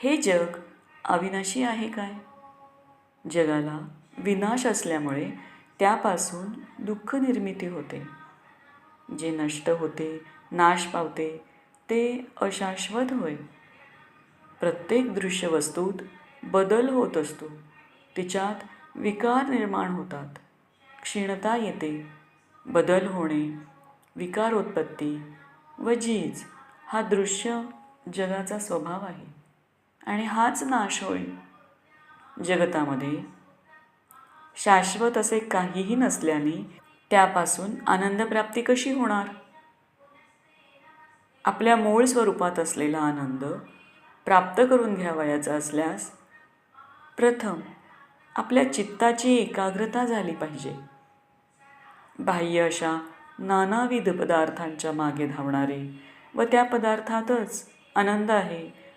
हे जग अविनाशी आहे काय? जगाला विनाश असल्यामुळे त्यापासून दुःख निर्मिती होते. जे नष्ट होते नाश पावते ते अशाश्वत होय. प्रत्येक दृश्य वस्तूत बदल होत असतो. तिच्यात विकार निर्माण होतात. क्षीणता येते. बदल होणे विकारोत्पत्ती व जीज हा दृश्य जगाचा स्वभाव आहे. आणि हाच नाश होय जगतामध्ये शाश्वत असे काहीही नसल्याने त्यापासून आनंदप्राप्ती कशी होणार? आपल्या मूळ स्वरूपात असलेला आनंद प्राप्त करून घ्यावयाचा असल्यास प्रथम आपल्या चित्ताची एकाग्रता झाली पाहिजे. बाह्य अशा नानाविध पदार्थांच्या मागे धावणारे व त्या पदार्थातच आनंद आहे